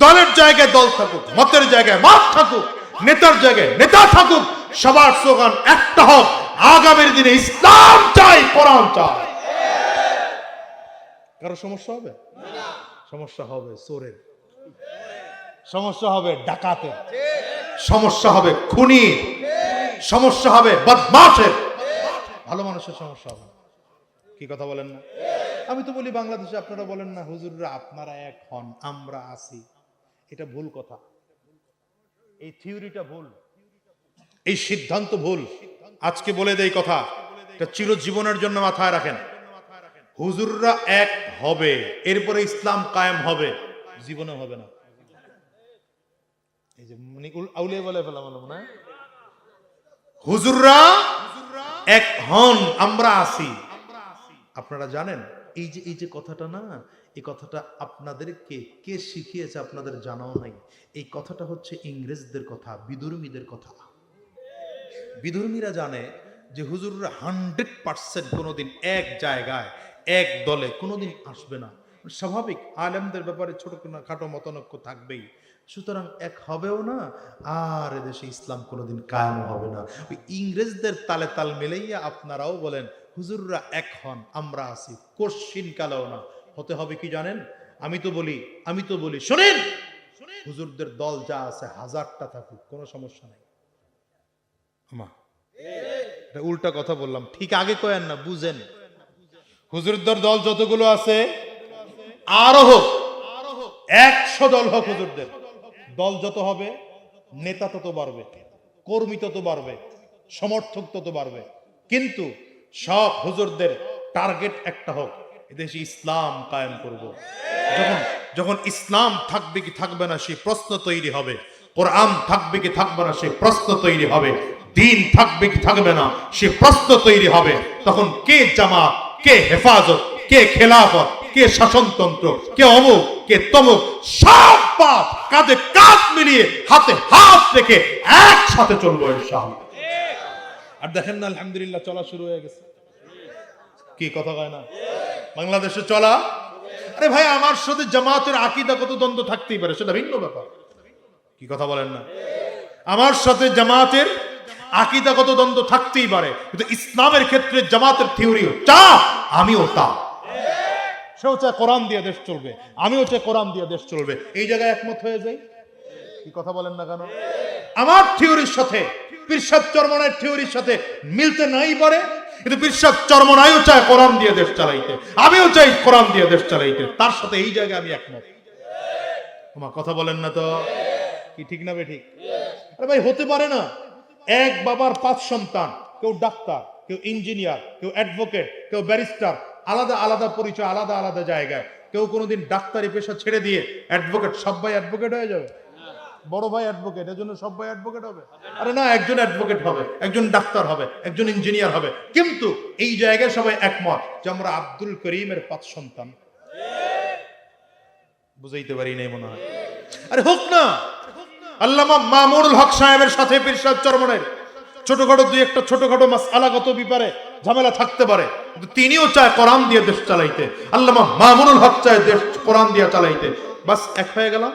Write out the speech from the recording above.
দলের জায়গায় দল থাকুক, মতের জায়গায় মত থাকুক, নেতার জায়গায় নেতা থাকুক, সবার স্লোগান একটা হোক, আগামীর দিনে ইসলাম চাই, কোরআন চাই। কারও সমস্যা হবে? সমস্যা হবে চোরের। সমস্যা হবে ডাকাতের। সমস্যা হবে খুনির। সমস্যা হবে বদমাশের। ভালো মানুষের সমস্যা হবে কি কথা বলেন না? আমি তো বলি বাংলাদেশে আপনারা বলেন না, হুজুররা আপনারা এক হন, আমরা আছি। এটা ভুল কথা। এই থিওরিটা ভুল। এই সিদ্ধান্ত ভুল। আজকে বলে দেই কথা এটা চিরজীবনের জন্য মাথায় রাখেন। হুজুররা এক হবে এরপরে ইসলাম কায়েম হবে। জীবনে হবে না। এই যে উল- আউলিয়া বলে ফেলাম মনে হয়। হুজুররা এক হন আমরা আছি আপনারা জানেন এই যে এই যে কথাটা না, এই কথাটা আপনাদেরকে কে শিখিয়েছে আপনাদের জানাও নাই? এই কথাটা হচ্ছে ইংরেজদের কথা, বিদুর্মীদের কথা। বিধর্মীরা জানে যে হুজুররা হান্ড্রেড পার্সেন্ট কোনোদিন এক জায়গায়, এক দলে কোনোদিন আসবে না। স্বাভাবিক, আলেমদের ব্যাপারে ছোট খাটো মতনৈক্য থাকবেই। সুতরাং এক হবেও না, আর এদেশে ইসলাম কোনোদিন কায়েম হবে না। ওই ইংরেজদের তালে তাল মিলাইয়া আপনারাও বলেন, হুজুররা এক হন, আমরা আছি, কোশ্চিন কালেও না। হতে হবে কি জানেন? আমি তো বলি, আমি তো বলি, শোনেন! হুজুরদের দল যা আছে, হাজারটা থাকুক, কোনো সমস্যা নাই। উল্টা কথা বললাম, ঠিক আগে কয়েন না, বুঝেন। হুজুরদের দল যতগুলো আছে, আরও হোক, একশো দল হোক হুজুরদের। দল যত হবে, নেতা তত বাড়বে, কর্মী তত বাড়বে, সমর্থক তত বাড়বে। কিন্তু সব হুজুরদের টার্গেট একটা হোক এদেশে ইসলাম কায়েম করব। যখন যখন ইসলাম থাকবে কি থাকবে না, সেই প্রশ্ন তৈরি হবে। কোরআন থাকবে কি থাকবে না, সেই প্রশ্ন তৈরি হবে। দিন থাকবে কি থাকবে না সে প্রশ্ন তৈরি হবে। তখন কে জামাত, কে হেফাজত, কে খেলাফত, কে শাসনতন্ত্র, কে অমুক, কে তমুক, সব পাপ কাঁধে কাঁধ মিলিয়ে হাতে হাত রেখে একসাথে চলবো ইনশাআল্লাহ। আর দেখেন না আলহামদুলিল্লাহ চলা শুরু হয়ে গেছে। কি কথা কয় না? বাংলাদেশে চলা? আরে ভাই আমার সাথে জামাতের আকিদা কত দ্বন্দ্ব থাকতেই পারে সেটা ভিন্ন ব্যাপার। কি কথা বলেন না? আমার সাথে জামাতের আকিদাগত দ্বন্দ্ব থাকতেই পারে কিন্তু ইসলামের ক্ষেত্রে জামাতের থিওরি তা আমিও তা সেও চায় কোরআন দিয়ে দেশ চলবে। আমিও চাই কোরআন দিয়ে দেশ চলবে। এই জায়গায় একমত হয়ে যাই? কি কথা বলেন না কেন? আমার থিওরির সাথে, পিরসাদ চরমনের থিওরির সাথে মিলতে নাই পারে, কিন্তু পিরসাদ চরমনাইও চায় কোরআন দিয়ে দেশ চালাইতে। আমিও চাই কোরআন দিয়ে দেশ চালাইতে। তার সাথে এই জায়গায় আমি একমত। তোমার কথা বলেন না তো? কি ঠিক না বে ঠিক আরে ভাই, হতে পারে না। এক বাবার পাঁচ সন্তান, কেউ ডাক্তার, কেউ ইঞ্জিনিয়ার, কেউ অ্যাডভোকেট, কেউ ব্যারিস্টার আলাদা আলাদা পরিচয়, আলাদা আলাদা জায়গায়। কেউ কোনোদিন ডাক্তারি পেশা ছেড়ে দিয়ে অ্যাডভোকেট সব ভাই অ্যাডভোকেট হয়ে যাবে? বড় ভাই অ্যাডভোকেট এর জন্য সব ভাই অ্যাডভোকেট হবে? আরে না, একজন অ্যাডভোকেট হবে, একজন ডাক্তার হবে, একজন ইঞ্জিনিয়ার হবে। কিন্তু এই জায়গায় সবাই একমত যে আমরা আব্দুল করিমের পাঁচ সন্তান। বুঝাইতে পারি নাই মনে হয়। আরে হোক না। আল্লামা মামুরুল হক সাহেবের সাথে পিরসাদ চরমনের ছোটখাটো দুই একটা ছোটখাটো মাস আলাগত বিপারে ঝামেলা থাকতে পারে। কিন্তু তিনিও চায় কোরআন দিয়ে দেশ চালাইতে। আল্লামা মামুনুল হক চায় দেশ কোরআন দিয়ে চালাইতে। বাস এক হয়ে গেলাম।